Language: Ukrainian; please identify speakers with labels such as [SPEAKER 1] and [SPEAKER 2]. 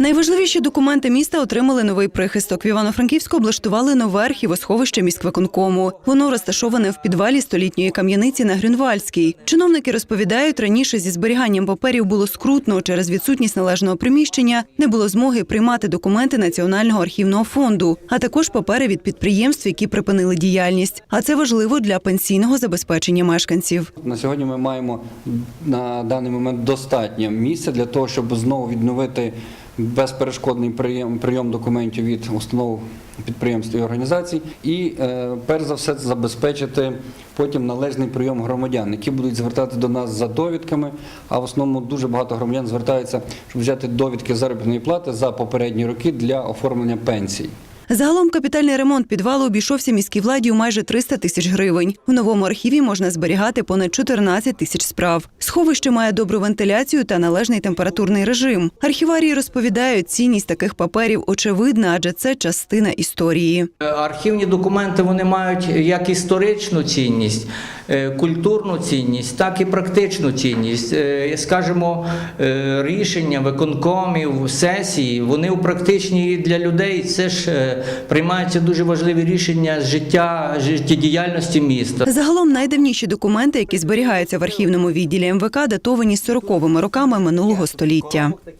[SPEAKER 1] Найважливіші документи міста отримали новий прихисток. В Івано-Франківську облаштували нове архівосховище міськвиконкому. Воно розташоване в підвалі столітньої кам'яниці на Грюнвальській. Чиновники розповідають, раніше зі зберіганням паперів було скрутно через відсутність належного приміщення, не було змоги приймати документи Національного архівного фонду, а також папери від підприємств, які припинили діяльність. А це важливо для пенсійного забезпечення мешканців.
[SPEAKER 2] На сьогодні ми маємо на даний момент достатньо місця для того, щоб знову відновити безперешкодний прийом, прийом документів від установ підприємств і організацій, і е, перш за все забезпечити потім належний прийом громадян, які будуть звертати до нас за довідками. А в основному дуже багато громадян звертаються, щоб взяти довідки заробітної плати за попередні роки для оформлення пенсій.
[SPEAKER 1] Загалом капітальний ремонт підвалу обійшовся міській владі у майже 300 тисяч гривень. В новому архіві можна зберігати понад 14 тисяч справ. Сховище має добру вентиляцію та належний температурний режим. Архіварії розповідають, цінність таких паперів очевидна, адже це частина історії.
[SPEAKER 3] Архівні документи вони мають як історичну цінність, е, культурну цінність, так і практичну цінність. Е, Скажімо, е, рішення виконкомів, сесії, вони практичні і для людей. Це ж е, приймаються дуже важливі рішення з життя, життєдіяльності міста.
[SPEAKER 1] Загалом найдавніші документи, які зберігаються в архівному відділі МВК, датовані 40-ми роками минулого століття.